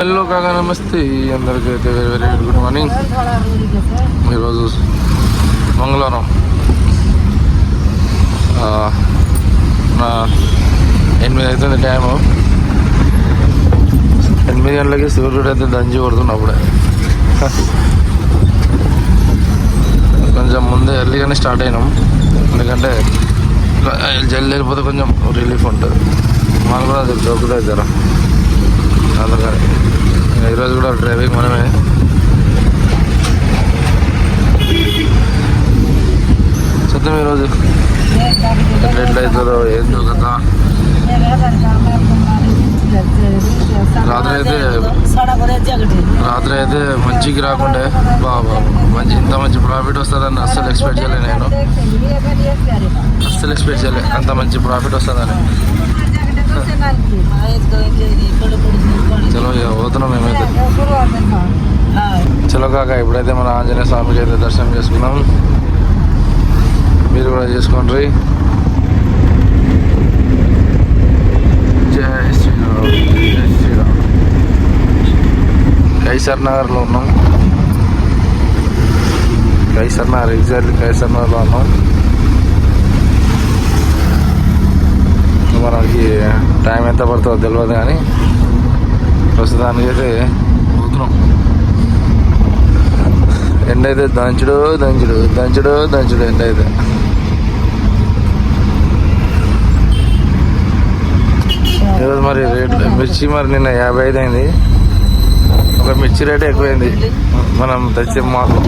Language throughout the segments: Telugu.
హలో కాగా నమస్తే. అందరికీ అయితే వెరీ వెరీ గుడ్ మార్నింగ్ ఈరోజు మంగళవారం. నా ఎనిమిది అవుతుంది టైము ఎనిమిది గంటలకి సూర్యుడు అయితే దంచి కొడుతున్నా అప్పుడే. కొంచెం ముందే ఎర్లీగానే స్టార్ట్ అయినాం. ఎందుకంటే జల్ది వెళ్ళిపోతే కొంచెం రిలీఫ్ ఉంటుంది. మాకు కూడా అది దొరుకుతుంది జర. అందుకని. ఈరోజు కూడా డ్రైవింగ్ మనమే. చూద్దాం ఈరోజు. ఎట్లా అవుతుందో ఏం కదా రాత్రి అయితే రాత్రి అయితే మంచికి రాకుండే. బాబా మంచి ఇంత మంచి ప్రాఫిట్ వస్తుందని అస్సలు ఎక్స్పెక్ట్ చేయలే నేను. అస్సలు ఎక్స్పెక్ట్ చేయలే. అంత మంచి ప్రాఫిట్ వస్తుందని. చలో ఇక పోతున్నాం మేమైతే చలో కాక ఇప్పుడైతే మన ఆంజనేయ స్వామికి అయితే దర్శనం చేసుకున్నాం మీరు కూడా చేసుకోండి జై శ్రీరామ్ జై శ్రీరామ్ కైసర్ నగర్లో ఉన్నాం కైసర్ నగర్ ఎగ్జాక్ట్లీ కైసర్ నగర్లో ఉన్నాం మనకి టైం ఎంత పడుతుందో తెలియదు కానీ ప్రస్తుతానికి అయితే పోతున్నాం. ఎండ అయితే దంచుడు దంచుడు దంచుడు దంచుడు ఎండ అయితే. ఈరోజు మరి రేట్ మిర్చి మరి నిన్న యాభై ఐదు అయింది. ఒక మిర్చి రేట్ ఎక్కువైంది. మనం తెచ్చే మాకు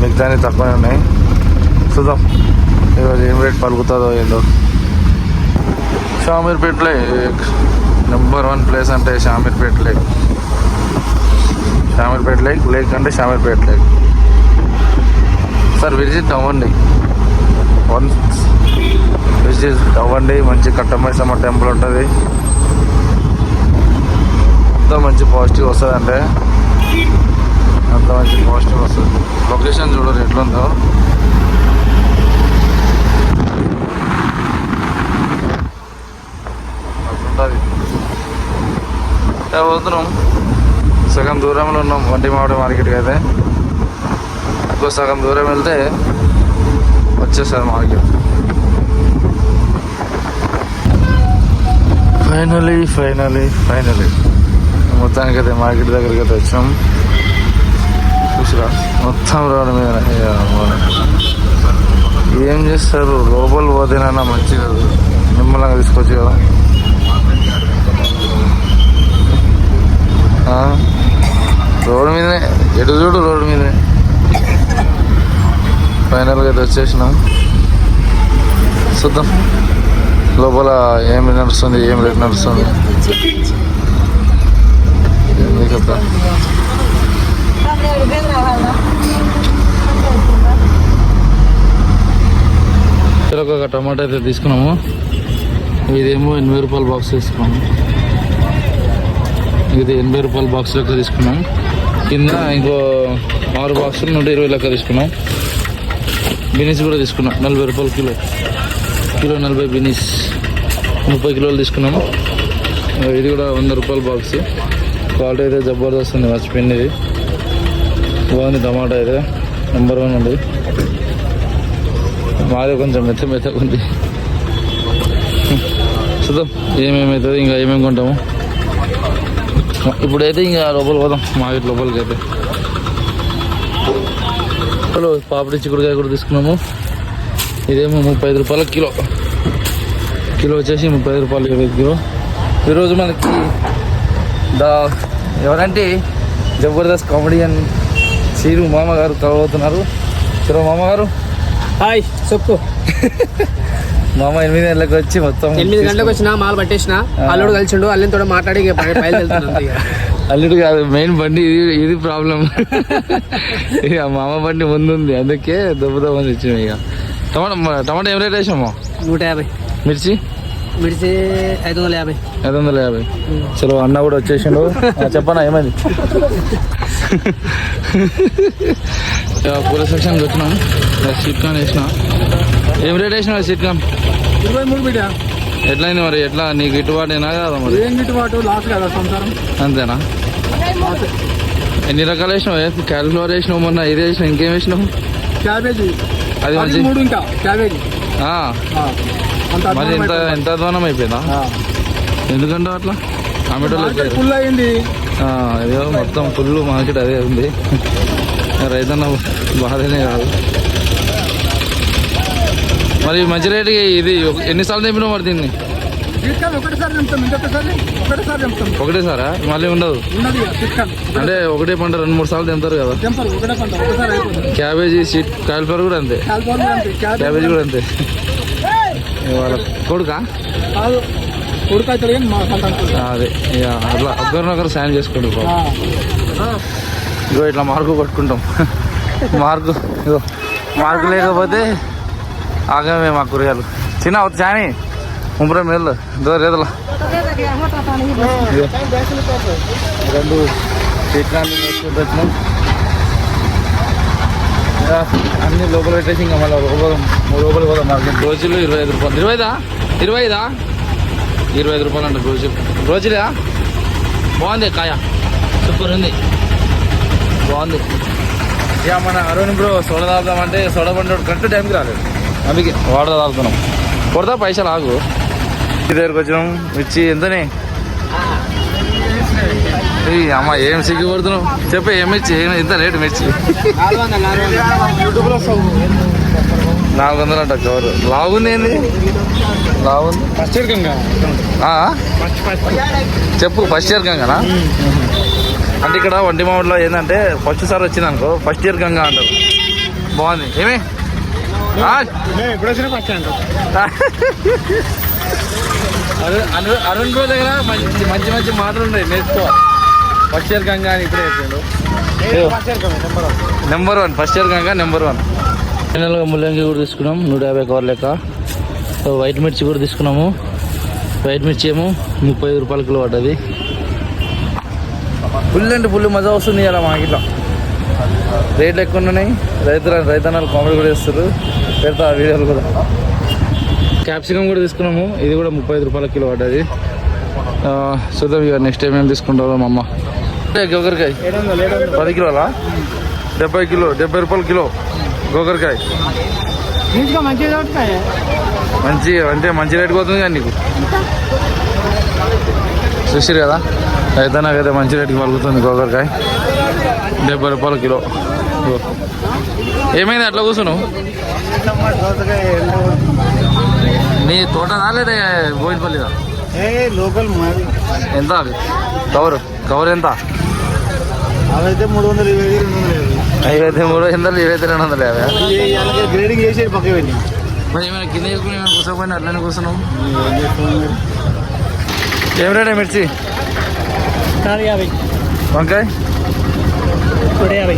మిగతాని తక్కువనే ఉన్నాయి. చూద్దాం. ఈరోజు ఏం రేట్ పలుకుతుందో ఏందో. Shamirpet lake number one place అంటే Shamirpet lake Shamirpet lake lake అంటే షామీర్పేట్ లేక్ సార్ విజిట్ అవ్వండి. వన్స్ విజిట్ అవ్వండి మంచి కట్టమైసమ్మ టెంపుల్ ఉంటుంది. అంత మంచి పాజిటివ్ వస్తుంది అంటే అంత మంచి పాజిటివ్ వస్తుంది. లొకేషన్ చూడరు ఎట్లుందో. పోతున్నాం సగం దూరంలో ఉన్నాం వంటి మామిడి మార్కెట్కి అయితే. ఇంకో సగం దూరం వెళ్తే వచ్చేసారు మార్కెట్. ఫైనలీ ఫైనలీ ఫైనలీ మొత్తానికి అయితే మార్కెట్ దగ్గరికి అయితే వచ్చాం. చూసిరా మొత్తం రోడ్డు మీద ఏం చేస్తారు? లోపల పోతేనన్నా మంచిగా నిమ్మలంగా తీసుకొచ్చి కదా. రోడ్డు మీదనే. ఎటు చూడు రోడ్డు మీదనే. ఫైనల్గా అయితే వచ్చేసినాం. చూద్దాం. లోపల ఏమి నడుస్తుంది ఏం రేట్ నడుస్తుంది. ఏంది ఒక టమాటా అయితే తీసుకున్నాము. ఇదేమో ఎనభై రూపాయల బాక్స్ తీసుకున్నాము. ఇది ఎనభై రూపాయల బాక్స్ లెక్క తీసుకున్నాం. కింద ఇంకో ఆరు బాక్సులు నూట ఇరవై లెక్క తీసుకున్నాం. బినీస్ కూడా తీసుకున్నాం. నలభై రూపాయలు కిలో. కిలో నలభై బినీస్. ముప్పై కిలోలు తీసుకున్నాము ఇది కూడా వంద రూపాయల బాక్స్ క్వాలిటీ అయితే జబర్దస్త్ ఉంది మర్చిపోయింది ఇది. బాగుంది టమాటా అయితే. నెంబర్ వన్ ఉంది. మాది కొంచెం మెత్త మెత్తగా ఉంది. చూద్దాం ఏమేమవుతుంది ఇంకా ఏమేమి కొంటాము. ఇప్పుడైతే ఇంకా లోపల పోదాం. మార్కెట్ లోపలికి అయితే. హలో పాపడి చిక్కుడుకాయ కూడా తీసుకున్నాము. ఇదేమో ముప్పై ఐదు రూపాయల కిలో. కిలో వచ్చేసి ముప్పై ఐదు రూపాయలు ఇరవై కిలో. ఈరోజు మనకి దా ఎవరంటే జబర్దస్త్ కామెడియన్ సీరు మామ గారు కలవబోతున్నారు చిరో మామ గారు హాయ్ చెప్పు. మామ ఎనిమిది గంటలకు వచ్చి మొత్తం ఎనిమిది గంటలకు వచ్చిన మాల్ పట్టేసిన అల్లుడు కలిసిండు అల్లుని మాట్లాడి బయలుదేరుతున్నాను. అల్లుడు కాదు మెయిన్ బండి ఇది ఇది ప్రాబ్లం ఇక మామ బండి ముందుంది అందుకే దెబ్బ దెబ్బ తెచ్చినాం ఇక. టమాటా టమాటా ఏం రేట్ వేసాము నూట యాభై. మిర్చి? మిడిసి ఐదు వందల యాభై. ఐదు వందల యాభై. చలో అన్న కూడా వచ్చేసిండు. ఆ, చెప్పన్నా ఏమైంది? పూల ఇక స్వీట్ కార్న్ వేసిన. ఏం రేట్ వేసినా స్వీట్ కార్న్ ఇరవై మూడు బిడ్డ. ఎట్లయింది మరి? ఎట్లా? నీకు గిట్టుబాటేనా కదా మరి? ఏం గిట్టుబాటు లాస్ కదా సంసారం. అంతేనా? ఎన్ని రకాలు వేసినావు? క్యాలిఫ్లవర్ వేసినావు మొన్న? ఇది వేసినావు? ఇంకేం వేసినావు? క్యాబేజీ. అది మంచి మూడు ఇంకా. క్యాబేజీ. మరి ఎంత ఎంత అధ్వానం అయిపోయిందా? ఎందుకంటే అట్లా? టమాటోలు. ఫుల్ అయింది అదే మొత్తం ఫుల్ మార్కెట్ అదే ఉంది. రైతన్న బాధనే కాదు. మరి మంచి రేటుకి ఇది ఎన్నిసార్లు తెంపినావు మరి దీన్ని? ఒకటిసారి మళ్ళీ ఉండదు. అంటే ఒకటే పంట రెండు మూడు సార్లు తెంపుతారు కదా. క్యాబేజీ సీట్ కాలిఫ్లవర్ కూడా అంతే. క్యాబేజీ కూడా అంతే. కొడుకా. అదే. ఇక అట్లా ఒకరినొకరు సాయం చేసుకోండి. ఇగో ఇట్లా మార్కు కొట్టుకుంటాం. మార్కు ఇగో మార్కు లేకపోతే ఆగమే మా కూరగాయలు చిన్న అవుతుంది చాని ముంబర మేళ్ళు దో రేదల రెండు చెట్లని వచ్చినాం. అన్ని లోపల పెట్టేసి ఇంకా మళ్ళీ లోపల లోపలికి పోదాం మార్కెట్ రోజులు ఇరవై ఐదు రూపాయలు. ఇరవైదా? ఇరవైదా? ఇరవై ఐదు రూపాయలు అంట రోజు రోజులే? బాగుంది కాయ. సూపర్ ఉంది. బాగుంది. ఇక మన అరుణ్ బ్రో సోడ తాగుదామంటే సోడ బండి కరెక్ట్ టైంకి రాలేదు. అందుకే వాటర్ తాగుతున్నాం కొడతా పైసలు ఆగు. దగ్గరకు వచ్చినాం. మిర్చి ఎంతనే? అమ్మ ఏం సిగ్గుపడుతున్నావు? చెప్పే ఏం మిర్చి? ఏం- ఎంత రేటు మిర్చి? నాలుగు వందలు, అంట కవర్ లావుంది ఏంది? లావుంది? First year Ganga. చెప్పు ఫస్ట్ ఇయర్ గంగనా? అంటే ఇక్కడ వంటి మామిడిలో ఏంటంటే ఫస్ట్ సార్ వచ్చింది అనుకో ఫస్ట్ ఇయర్ గంగా అంటారు. బాగుంది. ఏమి? అరుణ్ అరుణ్- అరుణ్ బ్రో దగ్గర మంచి మంచి మంచి మాటలు ఉన్నాయి నేర్చుకో. ఫస్ట్ ఇయర్ గంగా అని ఇప్పుడే చెప్పిండు. Number one. First year Ganga? Number one ఫైనల్గా ముల్లంగి కూడా తీసుకున్నాం నూట యాభై కవర్ లెక్క. సో వైట్ మిర్చి కూడా తీసుకున్నాము. వైట్ మిర్చి ఏమో ముప్పై ఐదు రూపాయల కిలో పడ్డది. ఫుల్ అంటే ఫుల్ మజా వస్తుంది ఇలా మాకు ఇట్లా. రేట్లు ఎక్కువ ఉన్నాయి. రైతులు రైతన్నాలు కామెడీ కూడా చేస్తారు పెడతా వీడియోలు కూడా. క్యాప్సికమ్ కూడా తీసుకున్నాము. ఇది కూడా ముప్పై ఐదు రూపాయల కిలో పడ్డది చూద్దాం ఇక నెక్స్ట్ టైం ఏం తీసుకుంటారో మా అమ్మ. గోకరకాయ. పది కిలోలా? డెబ్బై కిలో డెబ్బై రూపాయలు కిలో గోకరకాయ. మంచి అంటే మంచి రేట్ పోతుంది కానీ నీకు. చూసిరు కదా? అయితే నాకైతే మంచి రేటుకి పలుకుతుంది గోకరకాయ డెబ్బై రూపాయలు కిలో. ఏమైంది అట్లా కూర్చున్నావు? నీ తోట రాలేదే బోయినపల్లిదా ఏ లోకల్ మాది ఎంత అది కవర్. కవర్ ఎంత? అవైతే మూడు వందలు ఇరవై ఐదు, రెండు వందలు యాభై. మూడు వందలు ఇవైతే రెండు వందలు యాభై గ్రేడింగ్ చేసేది పక్క వెళ్ళి మరి ఏమైనా కింద వేసుకుని ఏమైనా కూర్చోపోయినా అట్లనే కూర్చున్నావు? ఏం రేటే మిర్చి? వంకాయ? నూట యాభై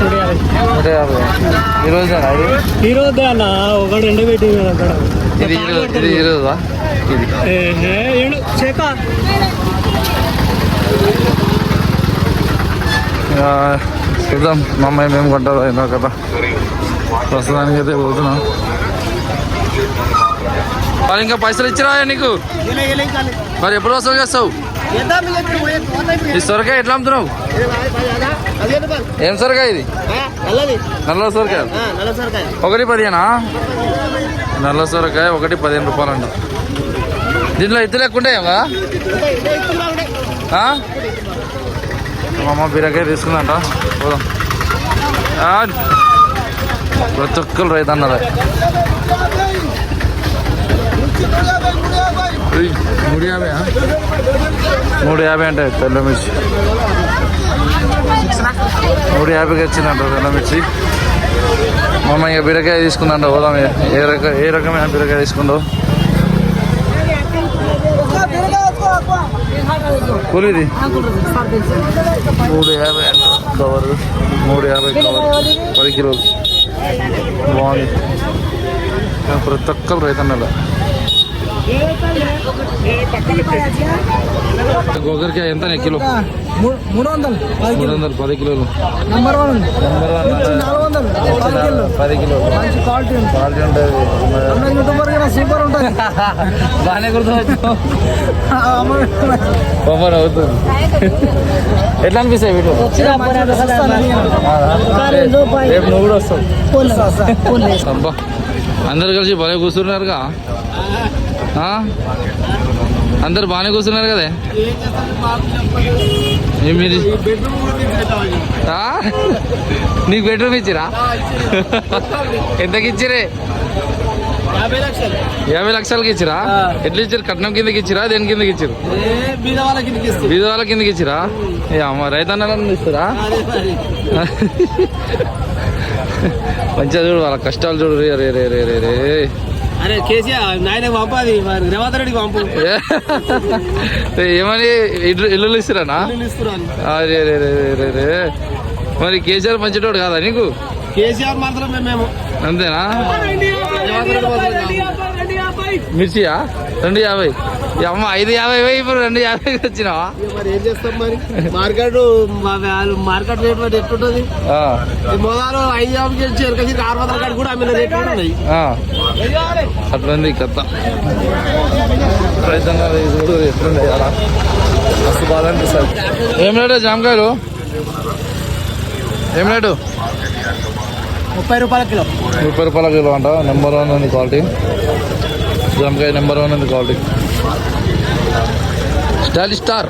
నూట యాభై నూట యాభై ఈరోజు ఇది? ఈ రోజు అన్న ఒకటి ఎండ పెట్టి అక్కడ ఇది ఈరోజు ఇది ఈరోజా ఇది. ఏడు చేక. ఇక చూద్దాం మా అమ్మాయి మేము కొంటారో ఏందో కదా. ప్రస్తుతానికి అయితే పోతున్నాం. మరి ఇంకా పైసలు ఇచ్చిరా నీకు? మరి ఎప్పుడు వస్తావు చేస్తావు? ఈ సొరకాయ ఎట్లా అమ్ముతున్నావు? ఏం సొరకాయ ఇది? నల్ల సొరకాయ. ఒకటి పదిహేనా? నల్ల సొరకాయ ఒకటి పదిహేను రూపాయలు అంట దీంట్లో ఎత్తు ఎక్కువ మా అమ్మ బీరకాయ తీసుకుందంట. పోదాం. ప్రతి ఒక్కరు రైతు అన్నారు మూడు యాభై మూడు యాభై అంటే తెల్ల మిర్చి. మూడు యాభైకి వచ్చిందంట తెల్ల మిర్చి. మా ఇక బీరకాయ తీసుకుందంట పోదాం ఏ రకం ఏ రకమైన బీరకాయ తీసుకుందో? కూలిది? మూడు యాభై అంట కవర్. మూడు యాభై కవర్. పది కిలోలు. బాగుంది. ప్రతి ఒక్కరు రైతన్నల. గోకరికాయ ఎంత కిలో? మూడు వందలు మూడు వందలు పది కిలోలు. నెంబర్ వన్ నెంబర్ వన్ నాలుగు వందలు పది కిలో పది కిలోలు. మంచి క్వాలిటీ ఉంది. క్వాలిటీ ఉంటుంది. అన్న యూట్యూబర్ కదా సూపర్ ఉంటుంది. బాగానే గుర్తు అవుతుంది. ఎట్లా అనిపిస్తాయి రేపు నువ్వు కూడా వస్తావు. అందరు కలిసి భలే కూర్చున్నారుగా? అందరు బాగానే కూర్చున్నారు కదే? మీరు? నీకు బెడ్రూమ్ ఇచ్చిరా? ఎంతకి ఇచ్చిరే యాభై లక్షలకి ఇచ్చిరా? ఎట్లా ఇచ్చారు కట్నం కిందకి ఇచ్చిరా? దేని కిందకి ఇచ్చారు బీద వాళ్ళ కిందకి ఇచ్చిరా? ఏ అమ్మ రైతన్నలను ఇస్తారా? మంచిగా చూడు వాళ్ళ కష్టాలు చూడు. రే రే రే రే రే. అరే కేసీఆర్ నాయన పంపాది మరి రేవంత్ రెడ్డికి పంపు. ఏమని? ఇల్లు ఇల్లు ఇస్తున్నాను అరే రే రే రే రే మరి కేసీఆర్ మంచిటోడు కాదా నీకు? కేసీఆర్ మాత్రమే మేము. అంతేనా? మిర్చియా? రెండు యాభై. అమ్మ ఐదు యాభై పోయి ఇప్పుడు రెండు యాభై వచ్చినావా? మరి ఏం చేస్తాం మరి మార్కెట్ మార్కెట్ రేట్ మరి ఎట్లుంటుంది ఈ మొదలు ఐదు యాభై నుంచి ఎరకసి ఆరు వందల కాడ కూడా అమ్మిన రేట్లు కూడా ఉన్నాయి. అట్లుంది కథ. రైతన్నలు ఇది చూడు ఎట్లుండే అలా. మస్తు బాధ అనిపిస్తుంది. ఏం రేటు జామకాయలు? ఏం రేటు? ముప్పై రూపాయల కిలో. ముప్పై రూపాయల కిలో అంట నెంబర్ వన్ క్వాలిటీ. జామకాయ నెంబర్ వన్ ఉంది క్వాలిటీ స్టైల్ స్టార్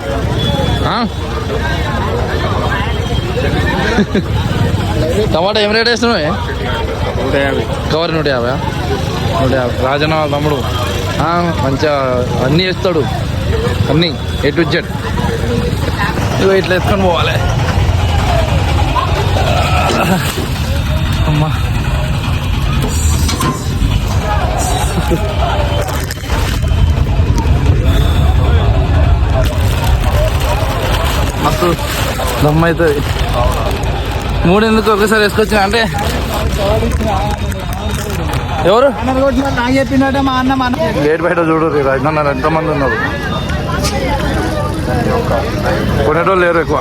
టమాటా ఏం రేట్ వేస్తున్నావు? నూట యాభై కవర్ నూట యాభై. నూట యాభై. రాజన్న వాళ్ళ తమ్ముడు. మంచిగా అన్నీ వేస్తాడు. అన్నీ ఏ టు జెడ్ ఇగో ఇట్లా వేసుకొని పోవాలి. అమ్మా. మస్తు దమ్ అవుతుంది మూడు ఎందుకు ఒకసారి వేసుకొచ్చిన అంటే? ఎవరు? మా అన్న మా అన్న గేట్ బయట చూడు రైతున్నారు ఎంతమంది ఉన్నారు? కొనేటోళ్ళు లేరు ఎక్కువ.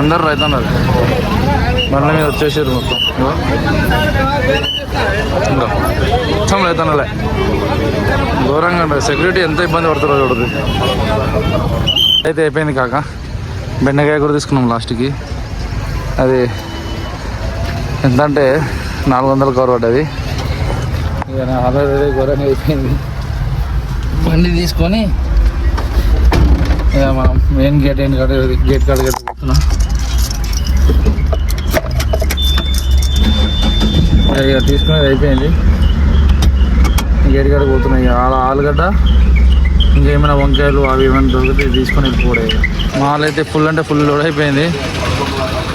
అందరు రైతున్నారు. బండ్ల మీద వచ్చేసారు మొత్తం. ఇంకా మొత్తం రైతన్నలే. ఘోరంగా ఉంటుంది సెక్యూరిటీ ఎంత ఇబ్బంది పడుతుందో చూడదు అయితే అయిపోయింది కాక. బెండకాయ కూడా తీసుకున్నాం లాస్ట్కి. అది ఎంత అంటే నాలుగు వందల కవర్ పడ్డది. ఇక నా ఆల్రెడీ ఘోరంగా అయిపోయింది. బండి తీసుకొని ఇక మనం మెయిన్ గేట్ ఏంటి కాడ గేట్ కాడ గేట్ పోతున్నాం. ఇక తీసుకునేది అయిపోయింది. గేట్ కాడ పోతున్నాయి ఇక ఆలుగడ్డ ఇంకేమైనా వంకాయలు అవి ఏమైనా దొరికితే తీసుకొని వెళ్ళిపోవడే మాల్ అయితే ఫుల్ అంటే ఫుల్ లోడ్ అయిపోయింది.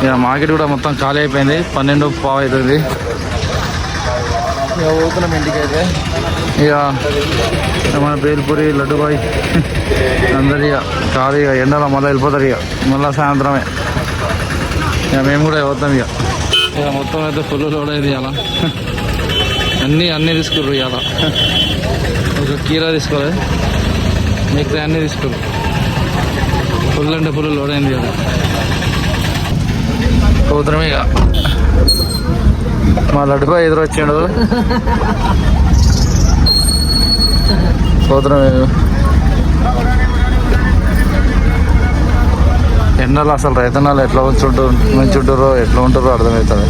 ఇక మార్కెట్ కూడా మొత్తం ఖాళీ అయిపోయింది. పన్నెండు పావు అవుతుంది. ఇక పోతున్నాం ఇంటికి అయితే. ఇక మన బేల్పూరి లడ్డుబాయ్ అందరు ఇక కాదు ఇక ఎండలో మళ్ళీ వెళ్ళిపోతారు ఇక. మళ్ళీ సాయంత్రమే. ఇక మేము కూడా పోతాం ఇక. ఇక మొత్తం అయితే ఫుల్ లోడ్ అయింది అలా అన్నీ అన్నీ తీసుకుర్రు ఇవాళ. ఒక కీరా తీసుకోవాలి. మిగతా అన్నీ తీసుకుర్రు ఫుల్ అంటే ఫుల్ లోడ్ అయింది కదా. పోతున్నాం ఇక. మా లడ్డుబాయ్ ఎదురు వచ్చిండు. పోతున్నాం ఇక. ఎండలు అసలు రైతన్నాలు ఎట్లా ఉంచుంటారు ఉంచుంటారో ఎట్లా ఉంటారో అర్థమవుతుంది.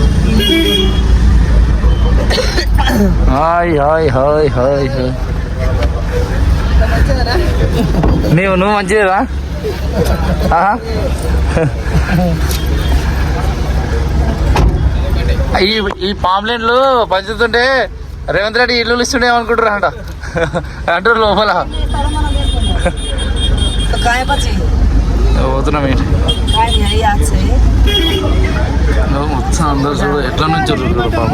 Hi hi hi hi hi. నీవు నువ్వు మంచిదేరా? ఈ ఈ పాంప్లెట్లు పంచుతుంటే రేవంత్ రెడ్డి ఇల్లు ఇస్తుండే అనుకుంటారు అంట? అంటారు లోపల. పోతున్నాం ఏంటి మొత్తం అందరు చూడు ఎట్లా నుంచి చూడు పాపం.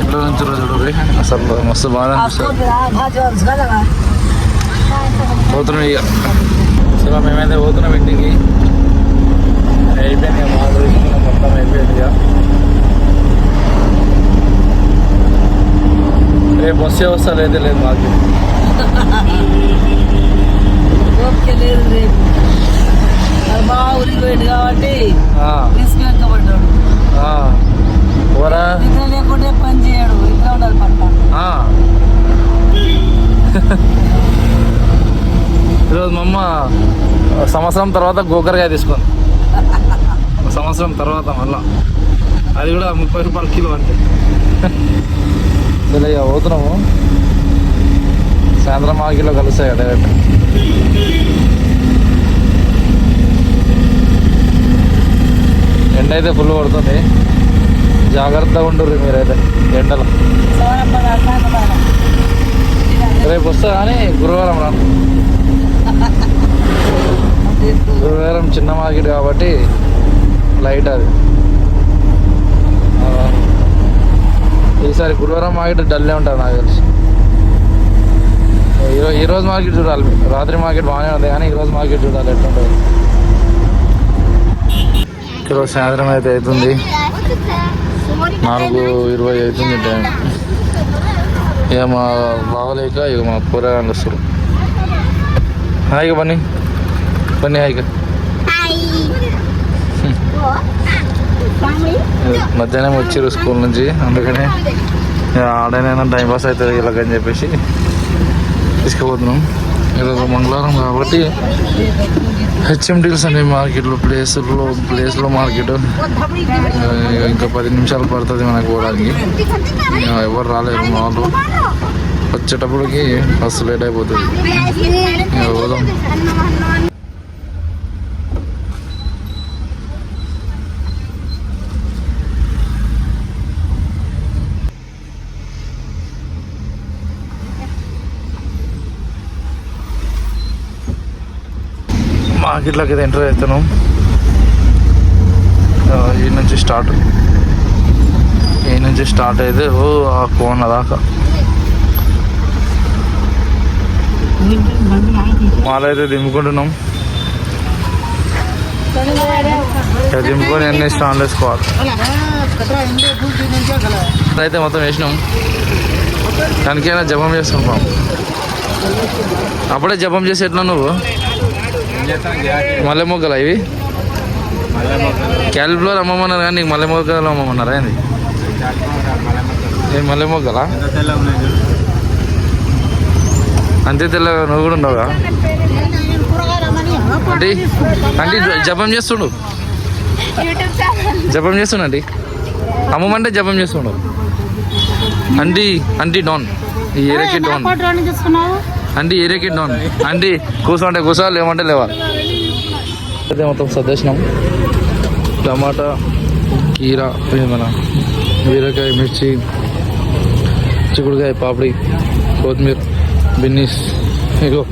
ఎట్లా నుంచి చూడు అసలు మస్తు బాగా అనిపిస్తుంది. పోతున్నాం ఇక. సరే మేమైతే పోతున్నాం ఇంటికి అయిపోయింది ఇక మామూలు తీసుకున్నాం మొత్తం అయిపోయింది ఇక రేపు వస్తాం నిత్యావసరాలు అయితే లేదు మాకు ఓకే లేదు రేపు మరి మా ఊరికి పోయింది కాబట్టి ఆ, రిస్క్ వెనకబడ్డాడు ఆ. ఓరా నిద్ర లేకుంటే పని చేయడు ఇంట్లో ఉండాలి పట్ల ఆ. ఈరోజు మా అమ్మ సంవత్సరం తర్వాత గోకరకాయ తీసుకుంది. సంవత్సరం తర్వాత మళ్ళా. అది కూడా ముప్పై రూపాయల కిలో అంటే సరే ఇక పోతున్నాము. సాయంత్రం ఆ కిలో కలుస్తాయి డైరెక్ట్. ఎండ అయితే ఫుల్ పడుతుంది జాగ్రత్తగా ఉండరు మీరైతే ఎండలో. రేపు వస్తా కానీ గురువారం రా గురువారం చిన్న మార్కెట్ కాబట్టి లైట్ అది. ఈసారి గురువారం మార్కెట్ డల్లే ఉంటుంది నాకు తెలిసి. ఈరోజు ఈరోజు మార్కెట్ చూడాలి. రాత్రి మార్కెట్ బాగానే ఉంది కానీ ఈరోజు మార్కెట్ చూడాలి ఎట్లుంటుంది. ఈరోజు సాయంత్రం అయితే అవుతుంది. నాలుగు ఇరవై అవుతుంది టైం. ఇక మా బాగలేక ఇక మా కూరగాయలు వస్తారు. హాయిగా పని పని హాయిగా మధ్యాహ్నం వచ్చారు స్కూల్ నుంచి అందుకనే ఆడనైనా టైం పాస్ అవుతుంది ఇలాగని చెప్పేసి తీసుకుపోతున్నాం. ఈరోజు మంగళవారం కాబట్టి హెచ్ఎం డీల్స్ అనే మార్కెట్లో ప్లేస్లో ప్లేస్లో మార్కెట్. ఇంకా పది నిమిషాలు పడుతుంది మనకు పోవడానికి. ఎవరు రాలేరు మా వాళ్ళు వచ్చేటప్పటికి బస్సు లేట్ అయిపోతుంది. పోదాం. మార్కెట్లోకి అయితే ఎంటర్ అవుతున్నాం. ఈ నుంచి స్టార్ట్. ఈ నుంచి స్టార్ట్ అయితే ఓ ఆ కోన దాకా. మాలైతే దింపుకుంటున్నాం. ఇక దింపుకొని అన్ని స్టాండ్ వేసుకోవాలి. అయితే మొత్తం వేసినాం. దానికైనా జపం చేస్తున్నాం. అప్పుడే జపం చేసి ఎట్లా నువ్వు? మల్లె మొగ్గలు ఇవి? క్యాలిఫ్లవర్ అమ్మమన్నారు కానీ నీకు మల్లె మొగ్గలు అమ్మమన్నారా ఏంది? ఏ మల్లె మొగ్గలా అంతే తెల్లగా నువ్వు కూడా ఉండవుగా అంటే అంటే జపం చేస్తుండు. జపం చేస్తుండండి అమ్మమంటే జపం చేస్తుండు. అండి అండి డాన్. ఈ ఏరియాకి డాన్. అంటే ఏరియాకి డాన్ అంటే కూర్చోంటే కూర్చో లేమంటే లేవా అయితే మొత్తం సర్దేసినాం. టమాటా కీర మన బీరకాయ మిర్చి చిక్కుడుకాయ పాపడి కొత్తిమీర బిన్నీస్. ఇగో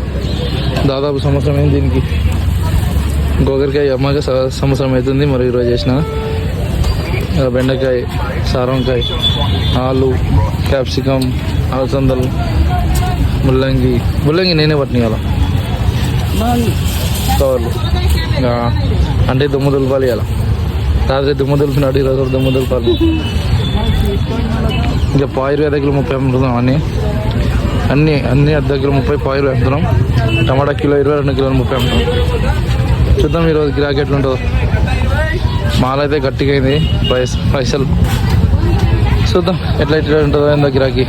దాదాపు సంవత్సరం అయింది దీనికి. గోగరికాయ అమ్మగా సంవత్సరం అవుతుంది మరి ఈరోజు చేసిన. బెండకాయ సారంకాయ ఆలు క్యాప్సికమ్ అలసందలు ముల్లంగి. ముల్లంగి నేనే పట్టిన కవర్లు. ఇంకా అంటే దుమ్ము దులపాలి ఇలా రాత్రి దుమ్ము దులిపినాడు ఈరోజు దుమ్ము దులపాలి. ఇంకా ఇరవై దగ్గర ముప్పై అమ్ముతున్నాం అన్నీ. అన్నీ అన్ని అర్ధ కిలో ముప్పై ఇరవై అమ్ముతున్నాం. టమాటా కిలో ఇరవై రెండు కిలోలు ముప్పై అమ్ముతున్నాం. చూద్దాం ఈరోజు గిరాకీ ఎట్లుంటుందో. మాల్ అయితే గట్టిగా అయింది. పైస పైసలు. చూద్దాం ఎట్లా ఎట్లా ఉంటుందో ఏందో గిరాకీ.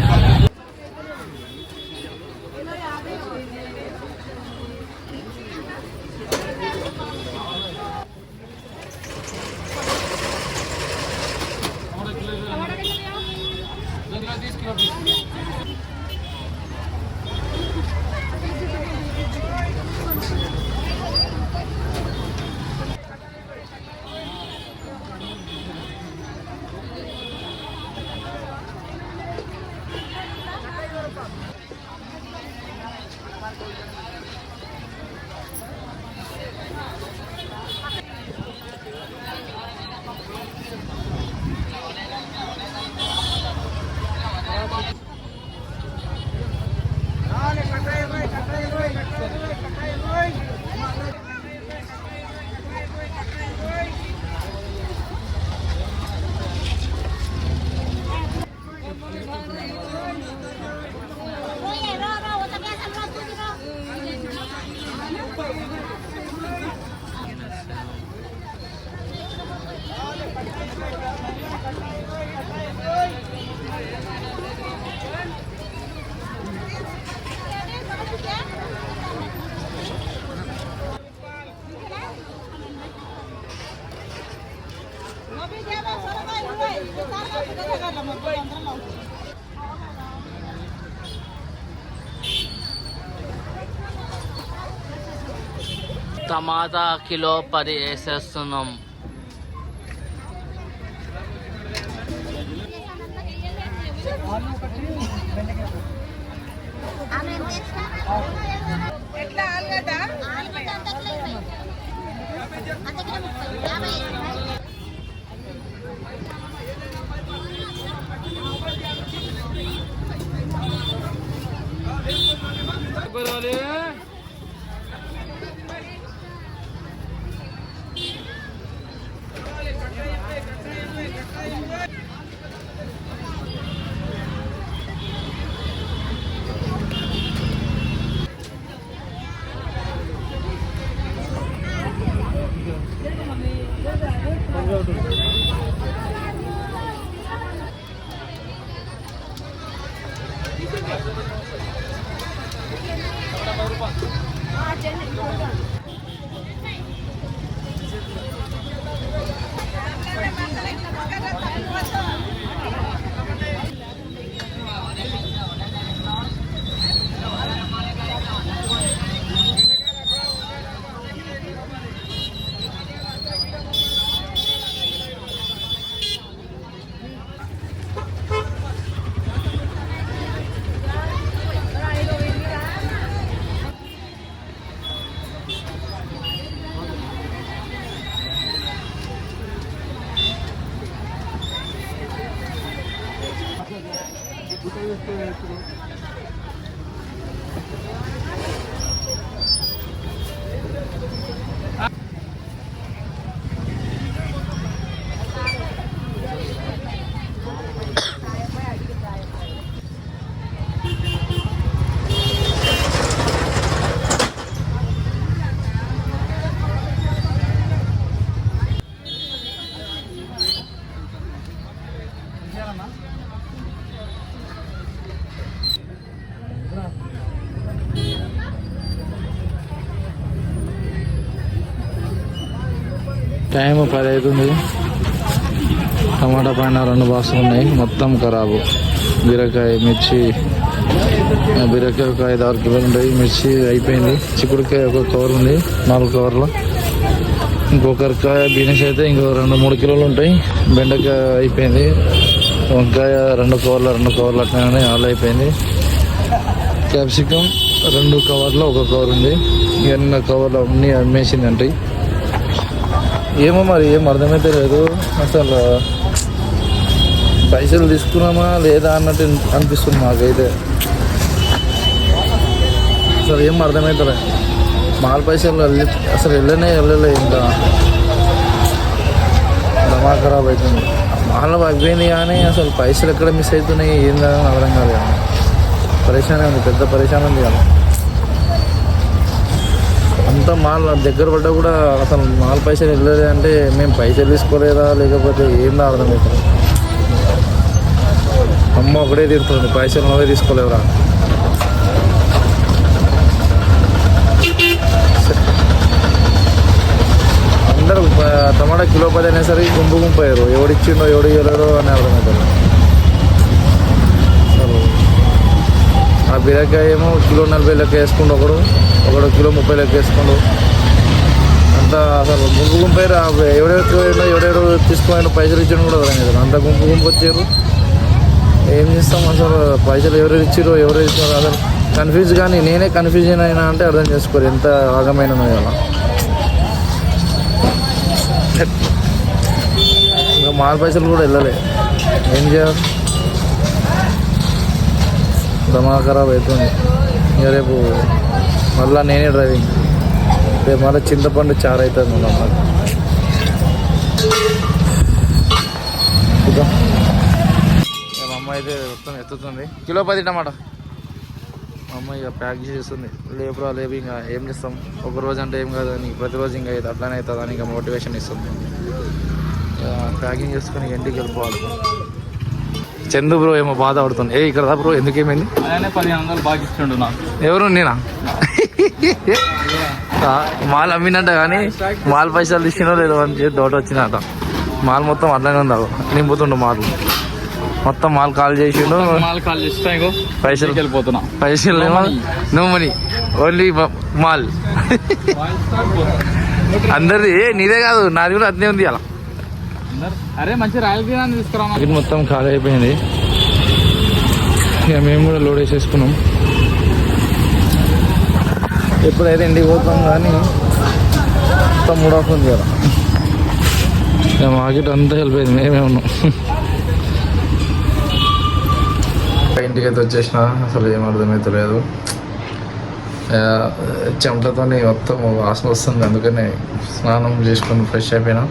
టమాటా కిలో పది వేసేస్తున్నాం టైం పది అవుతుంది టమాటా పైన రెండు బాక్సులు ఉన్నాయి. మొత్తం ఖరాబు. బీరకాయ మిర్చి బీరకాయ ఒక ఐదు ఆరు కిలోలు ఉంటాయి. మిర్చి అయిపోయింది. చిక్కుడుకాయ ఒక కవర్ ఉంది. నాలుగు కవర్లో. ఇంకొకరికాయ బీనెస్ అయితే ఇంకో రెండు మూడు కిలోలు ఉంటాయి. బెండకాయ అయిపోయింది. వంకాయ రెండు కవర్లు రెండు కవర్లు అట్లనే ఆలు అయిపోయింది. క్యాప్సికమ్ రెండు కవర్లో ఒక కవర్ ఉంది. ఇవన్నీ కవర్లు అన్నీ అమ్మేసింది అంటే ఏమో మరి ఏం అర్థమైతే లేదు. అసలు పైసలు తీసుకున్నామా లేదా అన్నట్టు అనిపిస్తుంది మాకైతే. అసలు ఏం అర్థమవుతలే మాల్ పైసలు వెళ్ళి అసలు వెళ్ళనే వెళ్ళలే ఇంకా. దమా ఖరాబ్ అవుతుంది మాల అయిపోయింది కానీ అసలు పైసలు ఎక్కడ మిస్ అవుతున్నాయి ఏం కాదని అర్థం కాదు పరేషానే ఉంది పెద్ద పరేషాన్ ఉంది కదా అంతా మాల్ దగ్గర పడ్డా కూడా అసలు మాల్ పైసలు వెళ్ళలేదు అంటే మేము పైసలు తీసుకోలేదా? లేకపోతే ఏందో అర్థమవుతుంది అమ్మ ఒకటే తిడుతుంది పైసలు నువ్వే తీసుకోలేవురా. అందరూ టమాటా కిలో పది అనేసరికి గుంపు గుంపు అయ్యారు. ఎవడిచ్చిండో ఎవడు ఇవ్వలేడో అని అర్థమవుతుంది అసలు ఆ బీరకాయ ఏమో కిలో నలభై లెక్క వేసుకుంటూ ఒకడు. ఒకడు కిలో ముప్పై లెక్క వేసుకోండు. అంతా అసలు గుంపు గుంపు అయ్యారు ఎవడెవరు తీసుకుపోయిన ఎవడెవడు పైసలు ఇచ్చిన కూడా అర్థం కదా అంత గుంపు గుంపు వచ్చారు. ఏం చేస్తాం అసలు? పైసలు ఎవరు ఇచ్చారు ఎవరు ఇచ్చారు అసలు కన్ఫ్యూజ్ కానీ నేనే కన్ఫ్యూజన్ అయినా అంటే అర్థం చేసుకోరు ఎంత ఆగమైన అలా. ఇంకా మా పైసలు కూడా వెళ్ళలే. ఏం చేయాలి? దమా ఖరాబ్ అవుతుంది. ఇంకా రేపు మళ్ళా నేనే డ్రైవింగ్. రేపు మళ్ళీ చింతపండు చారు అవుతుంది మళ్ళీ మా అమ్మ అయితే వస్తుంది ఎత్తుతుంది. కిలో పది టమాట. మా అమ్మ ఇక ప్యాక్ చేస్తుంది. లేపురా లేపు ఇంకా ఏం చేస్తాం? ఒక రోజు అంటే ఏం కాదు అని ప్రతిరోజు ఇంకా ఇది అట్లానే అవుతుంది అని ఇంకా మోటివేషన్ ఇస్తుంది. ఇక ప్యాకింగ్ చేసుకొని ఇంటికి వెళ్ళిపోవాలి. చందు బ్రో ఏమో బాధ పడుతుంది ఏ ఇక్కడ బ్రో ఎందుకు ఏమైంది అలానే పదిహేను వందలు బాగా ఇస్తుండు నాకు. ఎవరు నేనా? మాల్ అమ్మినట్ట కానీ మాల్ పైసలు ఇచ్చినో లేదో అని చెప్పి డౌట్ వచ్చినట మాల్ మొత్తం అట్లానే ఉంది. నింపుతుండు మాల్. మొత్తం మాల్ కాల్ చేసిండు. పైసలు వెళ్ళిపోతున్నా. పైసలు ఏమో నో మనీ ఓన్లీ మాల్. అందరిది ఏ నీదే కాదు నాది కూడా అట్నే ఉంది అలా. అరే మంచి రాయల్ గ్రీన్ తీసుకురా ఇది మొత్తం ఖాళీ అయిపోయింది. ఇక మేము కూడా లోడ్ వేసేసుకున్నాం. ఎప్పుడైతే ఇంటికి పోతాం కానీ మొత్తం మూడ్ ఆఫ్ ఉంది కదా. ఇక మార్కెట్ అంతా వెళ్ళిపోయింది మేమే ఉన్నాం. ఇంటికి అయితే వచ్చేసిన అసలు ఏం అర్థమవుతలేదు లేదు చెమటతో మొత్తం వాసన వస్తుంది అందుకనే స్నానం చేసుకొని ఫ్రెష్ అయిపోయినా.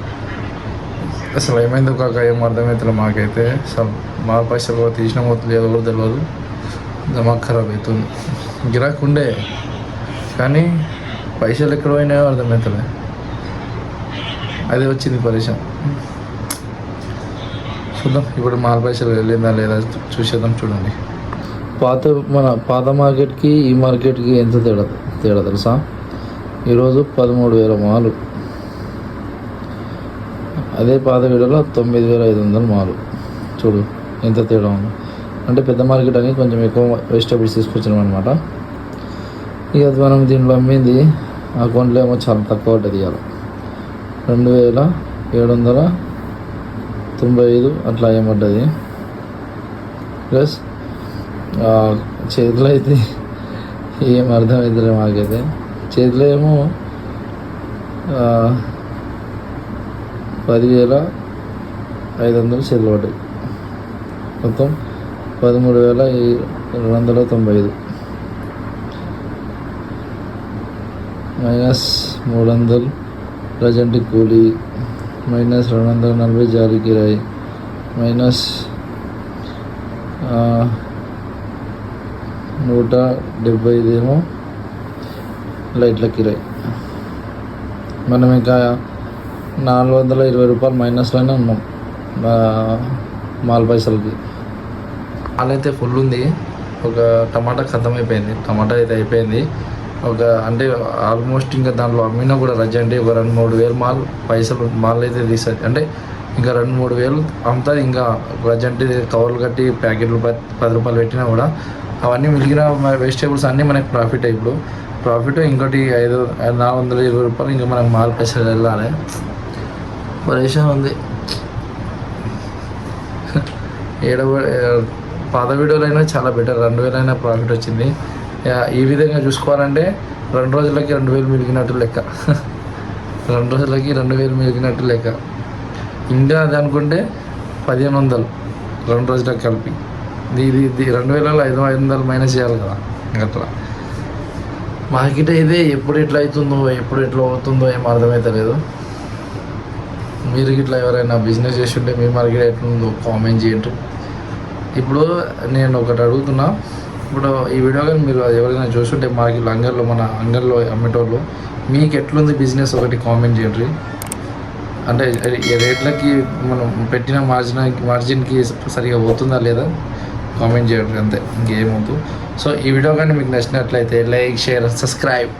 అసలు ఏమైందో కాక ఏం అర్థమవుతుంది మాకైతే. అసలు మా పైసలు తీసిన మొత్తం ఏదో కూడా తెలియదు దమాక్ ఖరాబ్ అవుతుంది గిరాక్ ఉండే. కానీ పైసలు ఎక్కడ పోయినాయో అర్థమవుతుంది అదే వచ్చింది పరిచయం. చూద్దాం. ఇప్పుడు మాల పైసలు వెళ్ళిందా లేదా చూసేద్దాం చూడండి. పాత మన పాత మార్కెట్కి ఈ మార్కెట్కి ఎంత తేడా తేడా తెలుసా? ఈరోజు పదమూడు వేల మాలు. అదే పాత వీడియోలో తొమ్మిది వేల ఐదు వందలు మాలు. చూడు ఎంత తేడా ఉంది. అంటే పెద్ద మార్కెట్ అని కొంచెం ఎక్కువ వెజిటేబుల్స్ తీసుకొచ్చినాం అనమాట ఇక మనం దీంట్లో అమ్మింది అకౌంట్లో ఏమో చాలా తక్కువ పడ్డది ఇవాళ. రెండు వేల ఏడు వందల తొంభై ఐదు అట్లా ఏమడ్డది ప్లస్ చేతిలో అయితే ఏం అర్థమవుతుంది మాకైతే. చేతిలో ఏమో పదివేల ఐదు వందలు చేతులు మొత్తం పదమూడు వేల రెండు వందల తొంభై ఐదు మైనస్ మూడు వందలు ప్రజెంట్ కూలీ మైనస్ రెండు వందల నలభై జారీ కిరాయి మైనస్ నూట డెబ్బై ఐదేమో లైట్ల కిరాయి. మనం ఇంకా నాలుగు వందల ఇరవై రూపాయలు మైనస్లోనే ఉన్నాం. ఆ, మాల్ పైసలకి. మాల్ అయితే ఫుల్ ఉంది. ఒక టమాటా ఖతం అయిపోయింది టమాటా అయితే అయిపోయింది. ఒక అంటే ఆల్మోస్ట్ ఇంకా దాంట్లో అమ్మినా కూడా రజ్జండి ఒక రెండు మూడు వేలు మాల్ పైసలు మాల్ అయితే తీసేది అంటే ఇంకా రెండు మూడు వేలు అమ్ముతుంది ఇంకా రజ్జంటి కవర్లు కట్టి ప్యాకెట్లు పది పది రూపాయలు పెట్టినా కూడా అవన్నీ మిగిలిన వెజిటేబుల్స్ అన్నీ మనకి ప్రాఫిట్ ఇప్పుడు. ప్రాఫిట్ ఇంకోటి ఐదు నాలుగు వందల ఇరవై రూపాయలు ఇంకా మనకు మాల్ పైసలు వెళ్ళాలి. పరేషాన్ ఉంది. ఏడ పాత వీడియోలు చాలా బెటర్ రెండు వేలు అయినా ప్రాఫిట్ వచ్చింది ఈ విధంగా చూసుకోవాలంటే రెండు రోజులకి రెండు వేలు మిగిలినట్టు లెక్క. రెండు రోజులకి రెండు వేలు మిగిలినట్టు లెక్క. ఇంకా అది అనుకుంటే పదిహేను వందలు రెండు రోజులకు కలిపి. ఇది ఇది రెండు వేలలో ఐదు ఐదు వందలు మైనస్ చేయాలి కదా. అట్లా మార్కెట్ అయితే ఎప్పుడు ఎట్లా అవుతుందో ఎప్పుడు ఎట్లా అవుతుందో ఏం అర్థమవుతలేదు మీరు ఇట్లా ఎవరైనా బిజినెస్ చేస్తుంటే మీ మార్కెట్ ఎట్లుందో కామెంట్ చేయండి. ఇప్పుడు నేను ఒకటి అడుగుతున్నా. ఇప్పుడు ఈ వీడియో కానీ మీరు ఎవరైనా చూస్తుంటే మార్కెట్లో అంగర్లో మన అంగర్లో అమ్మేటోళ్ళు మీకు ఎట్లుంది బిజినెస్ ఒకటి కామెంట్ చేయండి. అంటే రేట్లకి మనం పెట్టిన మార్జిన్ మార్జిన్కి సరిగా పోతుందా లేదా కామెంట్ చేయండి అంతే ఇంకేమవుతుంది సో ఈ వీడియో కానీ మీకు నచ్చినట్లయితే లైక్ షేర్ సబ్స్క్రైబ్